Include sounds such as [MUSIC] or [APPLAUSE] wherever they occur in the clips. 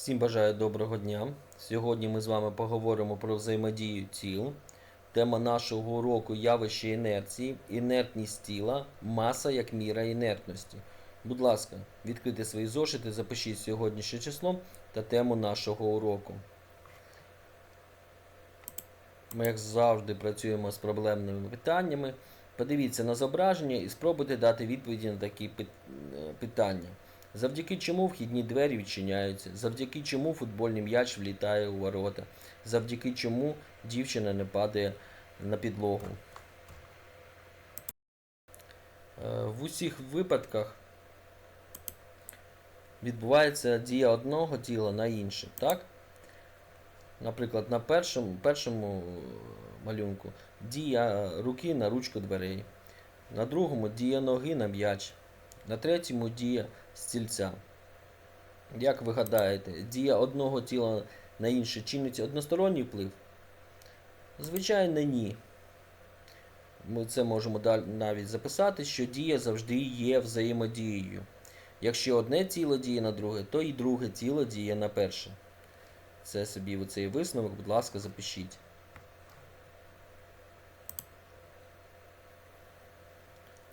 Всім бажаю доброго дня. Сьогодні ми з вами поговоримо про взаємодію тіл. Тема нашого уроку явище інерції, інертність тіла, маса як міра інертності. Будь ласка, відкрийте свої зошити, запишіть сьогоднішнє число та тему нашого уроку. Ми, як завжди, працюємо з проблемними питаннями. Подивіться на зображення і спробуйте дати відповіді на такі е, питання. Завдяки чому вхідні двері відчиняються, завдяки чому футбольний м'яч влітає у ворота, завдяки чому дівчина не падає на підлогу. Е, В усіх випадках відбувається дія одного тіла на інше, так? Наприклад, на першому, першому е, малюнку дія руки на ручку дверей, на другому дія ноги на м'яч, на третьому дія стільця. Як ви гадаєте, дія одного тіла на інше чинить односторонній вплив? Звичайно, ні. Ми це можемо навіть записати, що дія завжди є взаємодією. Якщо одне тіло діє на друге, то і друге тіло діє на перше. Це собі оцей висновок, будь ласка, запишіть.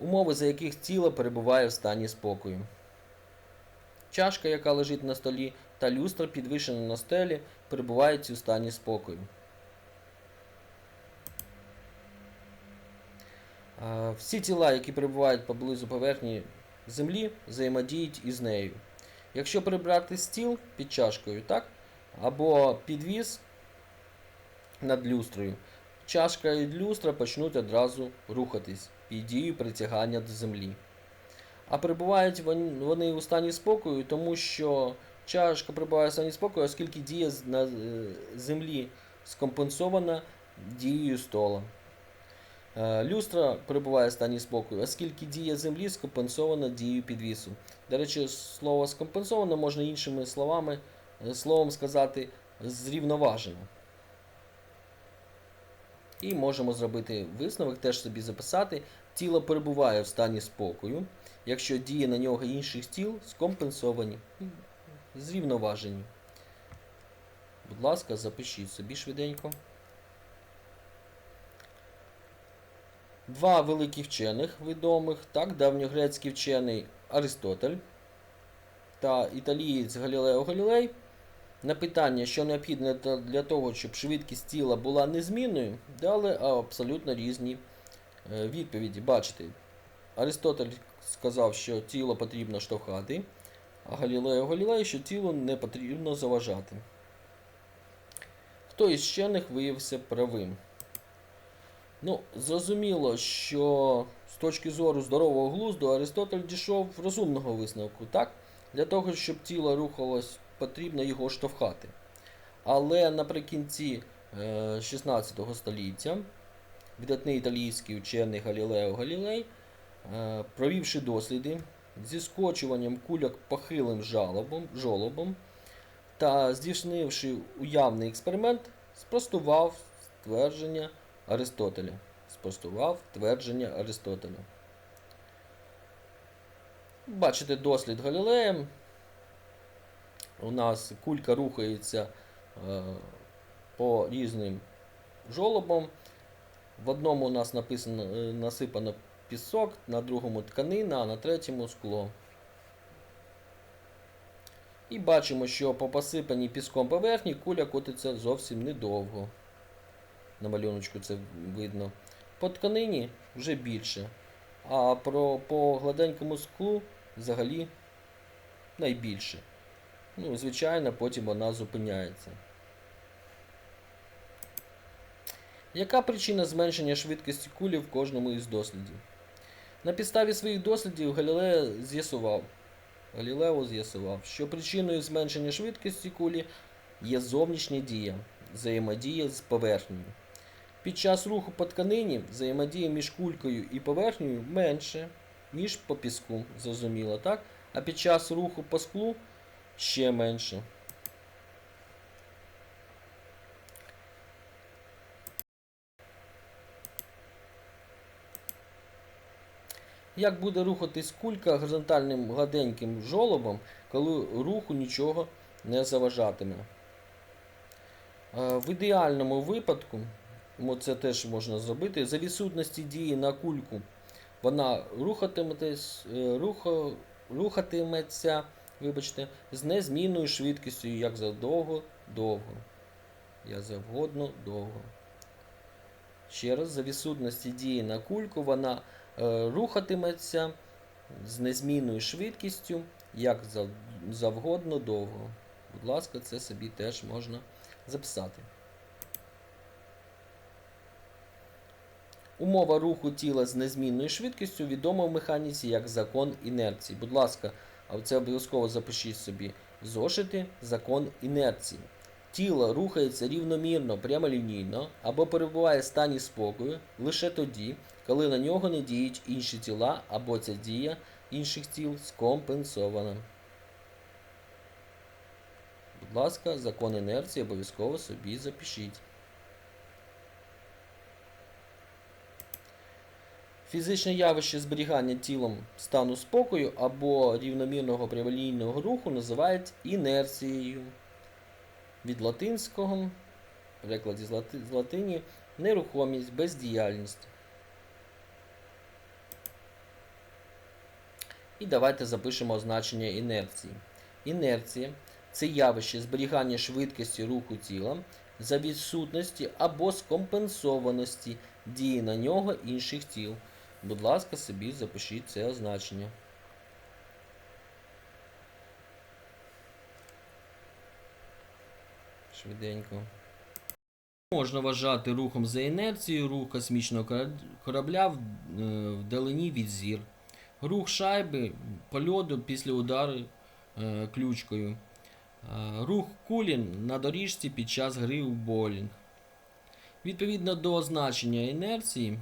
Умови, за яких тіло перебуває в стані спокою. Чашка, яка лежить на столі, та люстра, підвішена на стелі, перебувають у стані спокою. Всі тіла, які перебувають поблизу поверхні землі, взаємодіють із нею. Якщо прибрати стіл під чашкою, так? або підвіз над люстрою, чашка і люстра почнуть одразу рухатись під дією притягання до землі. А перебувають вони у стані спокою, тому що чашка перебуває у стані спокою, оскільки дія на е, землі скомпенсована дією стола. Е, Люстра перебуває в стані спокою, оскільки дія землі скомпенсована дією підвісу. До речі, слово скомпенсовано можна іншими словами, е, словом сказати зрівноважено. І можемо зробити висновок, теж собі записати. Тіло перебуває в стані спокою, якщо дії на нього інших тіл скомпенсовані, зрівноважені. Будь ласка, запишіть собі швиденько. Два великі вчених відомих, так, давньогрецький вчений Аристотель та італієць Галілео Галілей на питання, що необхідне для того, щоб швидкість тіла була незмінною, дали абсолютно різні е, відповіді. Бачите, Аристотель сказав, що тіло потрібно штовхати, а Галілео Галілей, що тілу не потрібно заважати. Хто із вчених виявився правим? Ну, зрозуміло, що з точки зору здорового глузду Аристотель дійшов розумного висновку, так? Для того, щоб тіло рухалось, потрібно його штовхати. Але наприкінці е, 16 століття видатний італійський учений Галілео Галілей, е, провівши досліди зі скочуванням кульок похилим жалобом, жолобом та здійснивши уявний експеримент, спростував твердження Аристотеля. Спростував твердження Аристотеля. Бачите дослід Галілея. У нас кулька рухається е, по різним жолобам. В одному у нас написано, е, насипано пісок, на другому тканина, а на третьому скло. І бачимо, що по посипаній піском поверхні куля котиться зовсім недовго. На малюночку це видно. По тканині вже більше. А про, по гладенькому склу взагалі найбільше. Ну, звичайно, потім вона зупиняється. Яка причина зменшення швидкості кулі в кожному із дослідів? На підставі своїх дослідів Галілео з'ясував, Галілео з'ясував, що причиною зменшення швидкості кулі є зовнішня дія, взаємодія з поверхнею. Під час руху по тканині взаємодія між кулькою і поверхнею менше, ніж по піску, зрозуміло, так? А під час руху по склу ще менше. Як буде рухатись кулька горизонтальним гладеньким жолобом, коли руху нічого не заважатиме. Е, В ідеальному випадку, це теж можна зробити, за відсутності дії на кульку вона рухатиметься, рухатиметься вибачте, з незмінною швидкістю, як завдовго довго. Як завгодно довго. Ще раз, за відсутності дії на кульку, вона е, рухатиметься з незмінною швидкістю, як завгодно довго. Будь ласка, це собі теж можна записати. Умова руху тіла з незмінною швидкістю відома в механіці як закон інерції. Будь ласка, а це обов'язково запишіть собі зошити закон інерції. Тіло рухається рівномірно, прямолінійно або перебуває в стані спокою лише тоді, коли на нього не діють інші тіла або ця дія інших тіл скомпенсована. Будь ласка, закон інерції обов'язково собі запишіть. Фізичне явище зберігання тілом стану спокою або рівномірного прямолінійного руху називають інерцією. Від латинського, в перекладі з лати- з латині, нерухомість, бездіяльність. І давайте запишемо означення інерції. Інерція це явище зберігання швидкості руху тіла за відсутності або скомпенсованості дії на нього інших тіл. Будь ласка, собі запишіть це означення. Швиденько. Можна вважати рухом за інерцією рух космічного корабля е, вдалині від зір. Рух шайби по льоду після удару е, ключкою. Е, Рух кулі на доріжці під час гри у боулінг. Відповідно до означення інерції,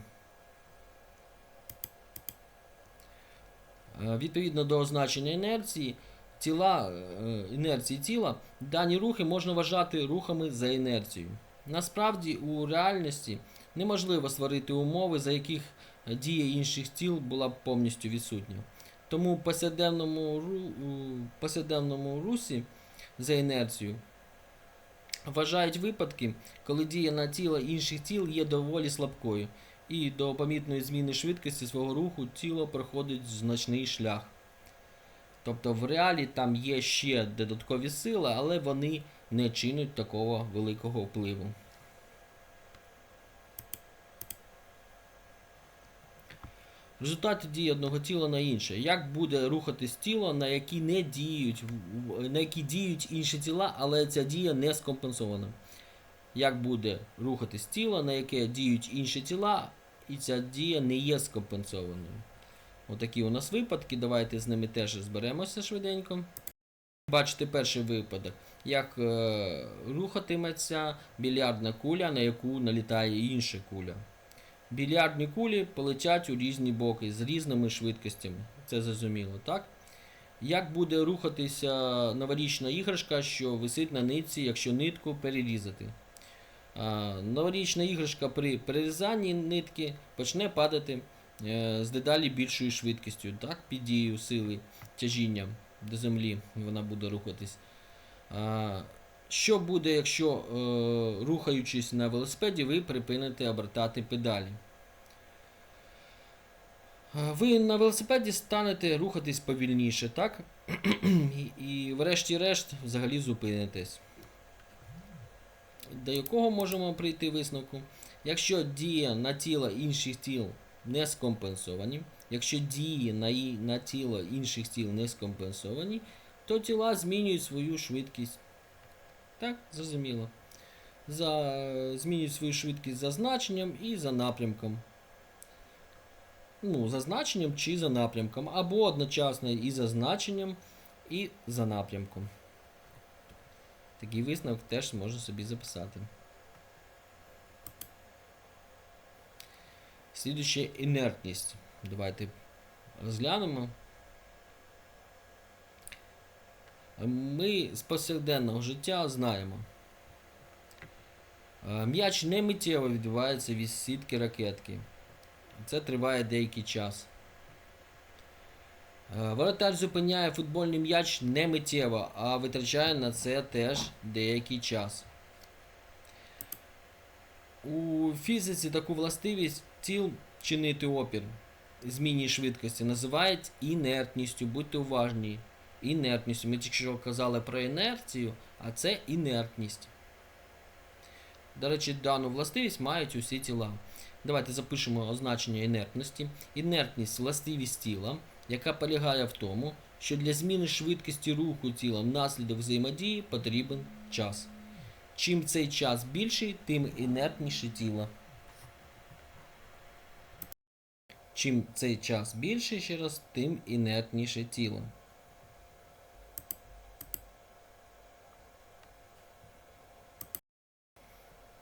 Відповідно до означення інерції, тіла, е, інерції тіла, дані рухи можна вважати рухами за інерцією. Насправді, у реальності неможливо створити умови, за яких дія інших тіл була б повністю відсутня. Тому в повсякденному, повсякденному русі за інерцією вважають випадки, коли дія на тіло інших тіл є доволі слабкою і до помітної зміни швидкості свого руху тіло проходить значний шлях. Тобто в реалі там є ще додаткові сили, але вони не чинять такого великого впливу. В дії одного тіла на інше. Як буде рухатись тіло, на які не діють, на які діють інші тіла, але ця дія не скомпенсована. Як буде рухатись тіло, на яке діють інші тіла, і ця дія не є скомпенсованою. Отакі у нас випадки. Давайте з ними теж зберемося швиденько. Бачите перший випадок, як е, рухатиметься більярдна куля, на яку налітає інша куля. Більярдні кулі полетять у різні боки з різними швидкостями. Це зрозуміло, так? Як буде рухатися новорічна іграшка, що висить на нитці, якщо нитку перерізати? Новорічна іграшка при перерізанні нитки почне падати е, з дедалі більшою швидкістю, так? Під дією сили тяжіння до землі вона буде рухатись. Що буде, якщо, е, рухаючись на велосипеді, ви припините обертати педалі? Ви на велосипеді станете рухатись повільніше, так? [CLEARS THROAT] і врешті-решт взагалі зупинитесь. До якого можемо прийти висновку? Якщо дія на тіло інших тіл не скомпенсовані, якщо дії на, на тіло інших тіл не скомпенсовані, то тіла змінюють свою швидкість. Так, зрозуміло. За, змінюють свою швидкість за значенням і за напрямком. Ну, за значенням чи за напрямком, або одночасно і за значенням, і за напрямком. Такий висновок теж можна собі записати. Слідуюче інертність. Давайте розглянемо. Ми з повсякденного життя знаємо. е, М'яч не миттєво відбувається від сітки ракетки. Це триває деякий час. Е, Воротар зупиняє футбольний м'яч не миттєво, а витрачає на це теж деякий час. У фізиці таку властивість тіл чинити опір зміні швидкості називають інертністю. Будьте уважні. Інертністю. Ми тільки що казали про інерцію, а це інертність. До речі, дану властивість мають усі тіла. Давайте запишемо означення інертності. Інертність властивість тіла, яка полягає в тому, що для зміни швидкості руху тіла внаслідок взаємодії потрібен час. Чим цей час більший, тим інертніше тіло. Чим цей час більший, ще раз, тим інертніше тіло.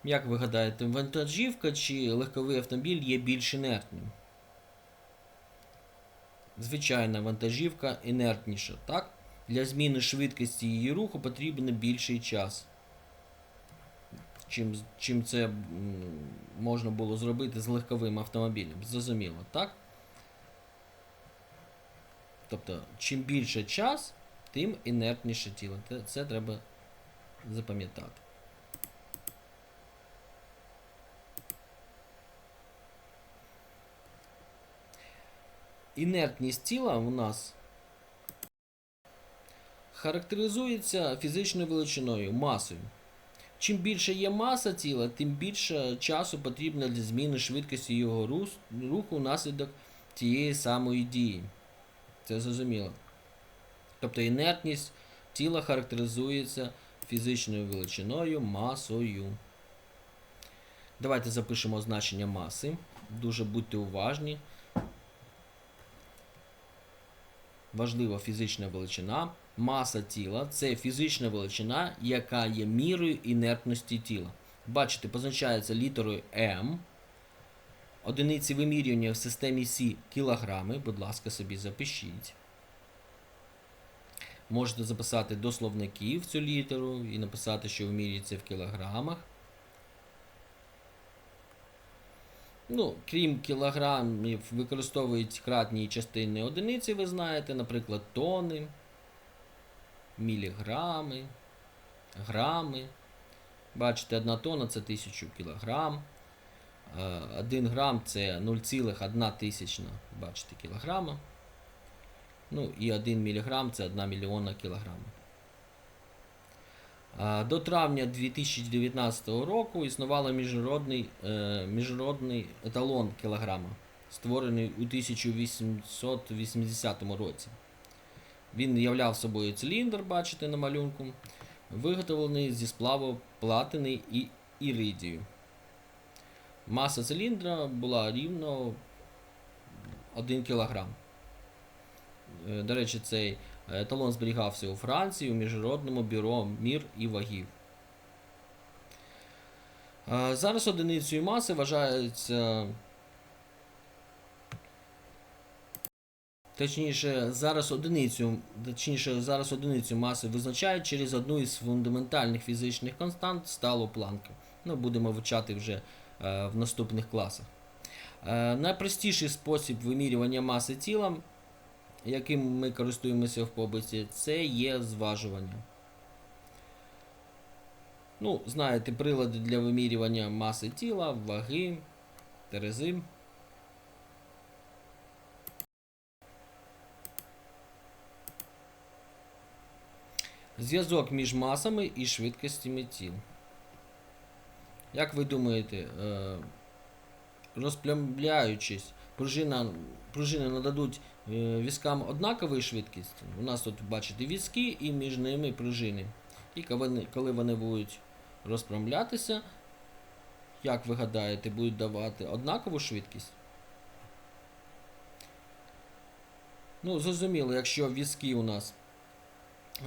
Як ви гадаєте, вантажівка чи легковий автомобіль є більш інертним? Звичайна вантажівка інертніша, так? Для зміни швидкості її руху потрібен більший час. Чим, чим це можна було зробити з легковим автомобілем. Зрозуміло, так? Тобто, чим більше час, тим інертніше тіло. Це, це треба запам'ятати. Інертність тіла у нас характеризується фізичною величиною, масою. Чим більше є маса тіла, тим більше часу потрібно для зміни швидкості його руху внаслідок тієї самої дії. Це зрозуміло. Тобто інертність тіла характеризується фізичною величиною, масою. Давайте запишемо значення маси. Дуже будьте уважні. Важлива фізична величина. Маса тіла це фізична величина, яка є мірою інертності тіла. Бачите, позначається літерою М. Одиниці вимірювання в системі Сі кілограми. Будь ласка, собі запишіть. Можете записати до словників цю літеру і написати, що вимірюється в кілограмах. Ну, крім кілограмів, використовують кратні частини одиниці, ви знаєте, наприклад, тони, міліграми, грами. Бачите, одна тонна це 1000 кілограм. 1 грам це 0,1 тисячна, бачите, кілограма. Ну і 1 міліграм це 1 мільйонна кілограма. До травня 2019 року існувало міжнародний, е, міжнародний еталон кілограма, створений у 1880 році. Він являв собою циліндр, бачите на малюнку, виготовлений зі сплаву платини і іридію. Маса циліндра була рівно 1 кг. Е, До речі, цей еталон зберігався у Франції у Міжнародному бюро мір і вагів. Е, Зараз одиницею маси вважається. Точніше, зараз одиницю, точніше, зараз одиницю маси визначають через одну із фундаментальних фізичних констант сталу планки. Ну, будемо вивчати вже е, в наступних класах. Е, найпростіший спосіб вимірювання маси тіла, яким ми користуємося в побуті, це є зважування. Ну, знаєте, прилади для вимірювання маси тіла, ваги, терези. Зв'язок між масами і швидкостями тіл. Як ви думаєте, е, розплямляючись, пружина, пружини нададуть візкам однакової швидкості? У нас тут, бачите, візки і між ними пружини. І коли вони, будуть розпрямлятися, як ви гадаєте, будуть давати однакову швидкість? Ну, зрозуміло, якщо візки у нас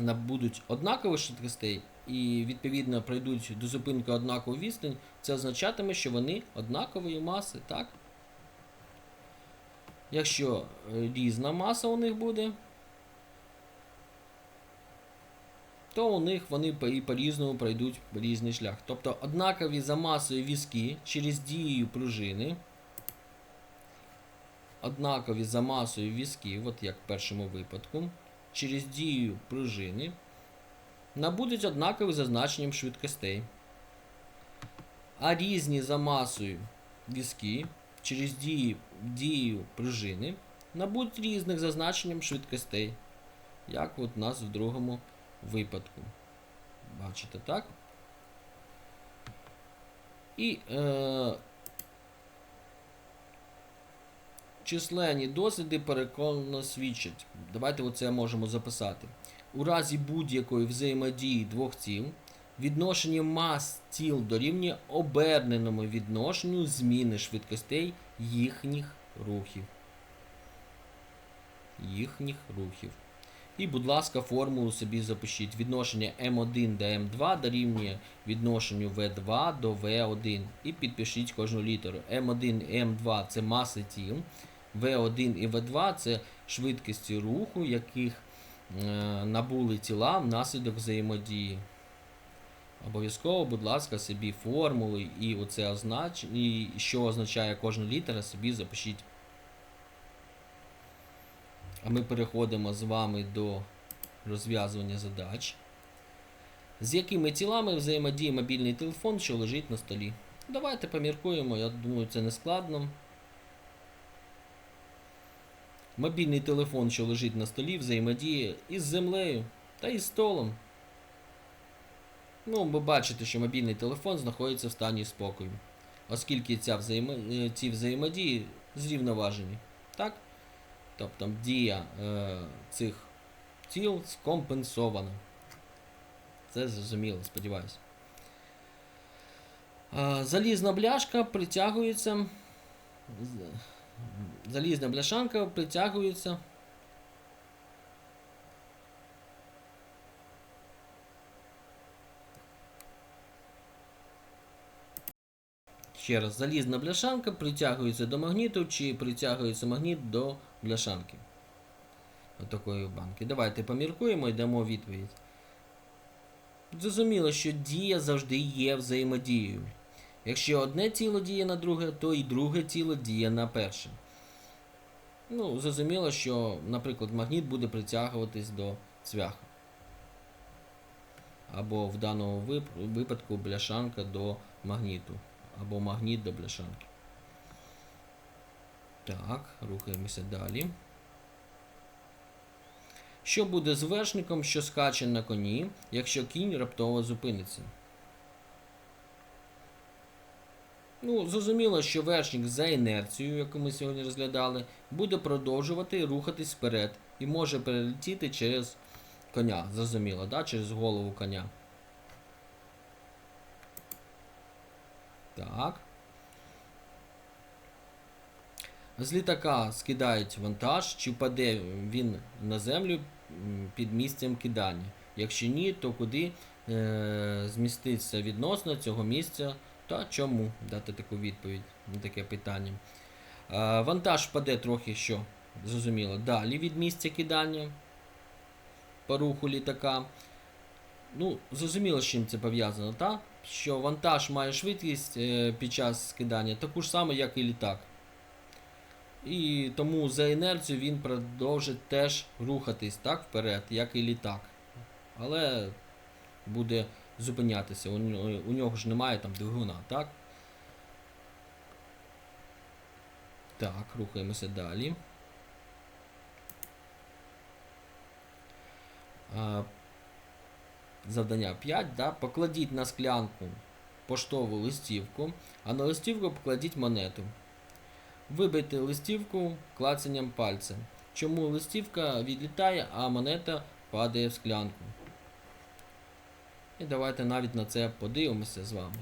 набудуть однакових швидкостей і відповідно пройдуть до зупинки однакову відстань, це означатиме, що вони однакової маси, так? Якщо е, різна маса у них буде, то у них вони по-різному пройдуть різний шлях. Тобто однакові за масою візки через дією пружини однакові за масою візків, от як в першому випадку, через дію пружини, набудуть однакові за значенням швидкостей. А різні за масою візки через дію, дію пружини набудуть різних за значенням швидкостей. Як от у нас в другому випадку. Бачите, так? І е, численні досліди переконано свідчать. Давайте оце можемо записати. У разі будь-якої взаємодії двох тіл відношення мас тіл дорівнює оберненому відношенню зміни швидкостей їхніх рухів. Їхніх рухів. І, будь ласка, формулу собі запишіть. Відношення М1 до М2 дорівнює відношенню В2 до В1. І підпишіть кожну літеру. М1 і М2 це маси тіл. В1 і В2 це швидкості руху, яких е, набули тіла внаслідок взаємодії. Обов'язково, будь ласка, собі формули і оце означ... і що означає кожна літера, собі запишіть. А ми переходимо з вами до розв'язування задач. З якими тілами взаємодіє мобільний телефон, що лежить на столі? Давайте поміркуємо, я думаю, це не складно. Мобільний телефон, що лежить на столі, взаємодіє із землею та із столом. Ну, ви бачите, що мобільний телефон знаходиться в стані спокою, оскільки ця взаємо... е, ці взаємодії зрівноважені. Так? Тобто дія е, цих тіл скомпенсована. Це зрозуміло, сподіваюся. Залізна бляшка притягується. Залізна бляшанка притягується. Ще раз, залізна бляшанка притягується до магніту, чи притягується магніт до бляшанки. Отакої банки. Давайте поміркуємо і дамо відповідь. Зрозуміло, що дія завжди є взаємодією. Якщо одне тіло діє на друге, то і друге тіло діє на перше. Ну, зрозуміло, що, наприклад, магніт буде притягуватись до цвяха. Або в даному вип- випадку бляшанка до магніту. Або магніт до бляшанки. Так, рухаємося далі. Що буде з вершником, що скаче на коні, якщо кінь раптово зупиниться? Ну, зрозуміло, що вершник за інерцією, яку ми сьогодні розглядали, буде продовжувати рухатись вперед і може перелетіти через коня. Зрозуміло, да? через голову коня. Так. З літака скидають вантаж, чи впаде він на землю під місцем кидання. Якщо ні, то куди е, зміститься відносно цього місця та чому дати таку відповідь на таке питання. Е, вантаж впаде трохи що, зрозуміло, далі від місця кидання по руху літака. Ну, зрозуміло, з чим це пов'язано, так? Що вантаж має швидкість е, під час скидання таку ж саму, як і літак. І тому за інерцією він продовжить теж рухатись так вперед, як і літак. Але буде зупинятися. У, у нього ж немає там двигуна, так? Так, рухаємося далі. Завдання 5. Да? Покладіть на склянку поштову листівку, а на листівку покладіть монету. Вибийте листівку клацанням пальця. Чому листівка відлітає, а монета падає в склянку? І давайте навіть на це подивимося з вами.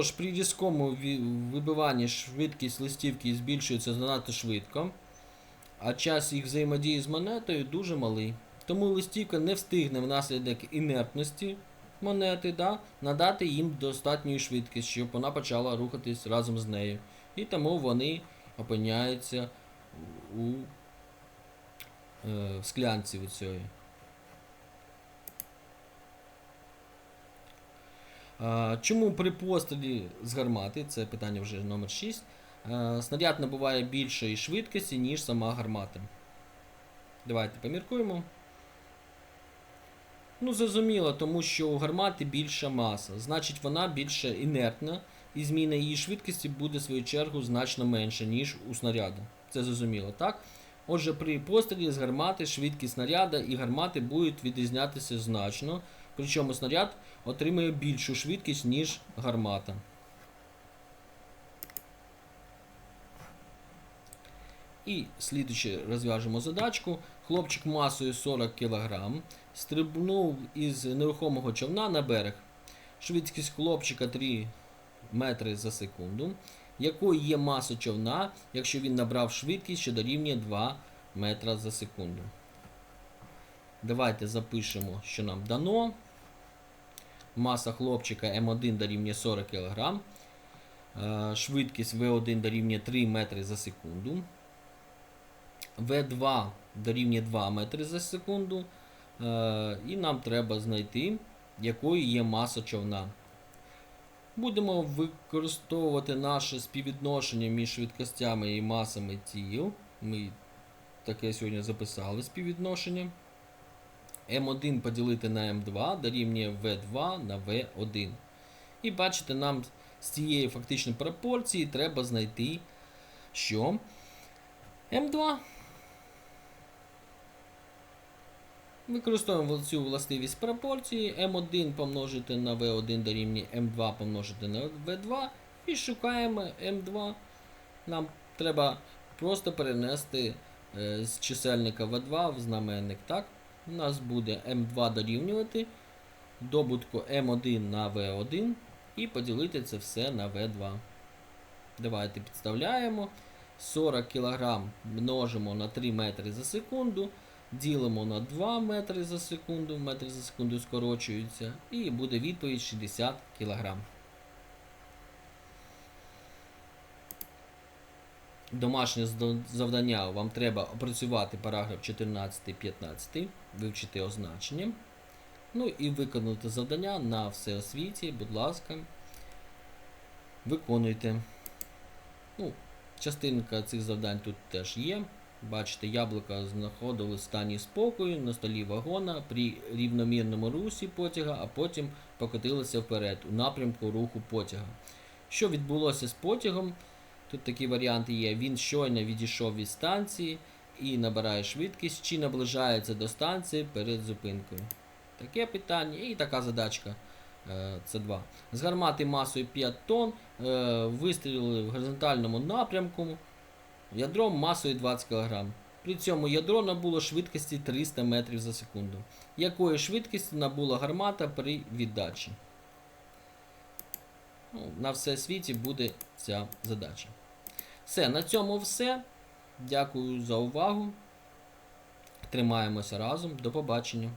Отож, при різкому вибиванні швидкість листівки збільшується занадто швидко, а час їх взаємодії з монетою дуже малий. Тому листівка не встигне внаслідок інертності монети да, надати їм достатньої швидкість, щоб вона почала рухатись разом з нею. І тому вони опиняються у е, склянці у цієї. А, Чому при пострілі з гармати, це питання вже номер 6, е, снаряд набуває більшої швидкості, ніж сама гармата? Давайте поміркуємо. Ну, зрозуміло, тому що у гармати більша маса, значить вона більше інертна, і зміна її швидкості буде в свою чергу значно менша, ніж у снаряда. Це зрозуміло, так? Отже, при пострілі з гармати швидкість снаряда і гармати будуть відрізнятися значно, причому снаряд отримує більшу швидкість, ніж гармата. І слідуюче розв'яжемо задачку. Хлопчик масою 40 кг стрибнув із нерухомого човна на берег. Швидкість хлопчика 3 метри за секунду. Якою є маса човна, якщо він набрав швидкість, що дорівнює 2 метра за секунду. Давайте запишемо, що нам дано. Маса хлопчика М1 дорівнює 40 кг. Е, Швидкість В1 дорівнює 3 метри за секунду. В2 дорівнює 2 метри за секунду. Е, І нам треба знайти, якою є маса човна. Будемо використовувати наше співвідношення між швидкостями і масами тіл. Ми таке сьогодні записали співвідношення. М1 поділити на М2 дорівнює В2 на В1. І бачите, нам з цієї фактичної пропорції треба знайти, що М2. Використовуємо цю властивість пропорції. М1 помножити на В1 дорівнює М2 помножити на В2 і шукаємо М2. Нам треба просто перенести е, з чисельника В2 в знаменник. Так? У нас буде М2 дорівнювати добутку М1 на В1 і поділити це все на В2. Давайте підставляємо. 40 кг множимо на 3 метри за секунду. Ділимо на 2 метри за секунду, метри за секунду скорочуються, і буде відповідь 60 кг. Домашнє завдання вам треба опрацювати параграф 14-15, вивчити означення. Ну і виконати завдання на всеосвіті, будь ласка, виконуйте. Ну, частинка цих завдань тут теж є. Бачите, яблука знаходили в стані спокою на столі вагона при рівномірному русі потяга, а потім покотилися вперед у напрямку руху потяга. Що відбулося з потягом? Тут такі варіанти є. Він щойно відійшов від станції і набирає швидкість, чи наближається до станції перед зупинкою. Таке питання і така задачка. е, Це 2. З гармати масою 5 тонн е, вистрілили в горизонтальному напрямку ядром масою 20 кг. При цьому ядро набуло швидкості 300 метрів за секунду. Якої швидкості набула гармата при віддачі? Ну, на все світі буде ця задача. Все, на цьому все. Дякую за увагу. Тримаємося разом. До побачення.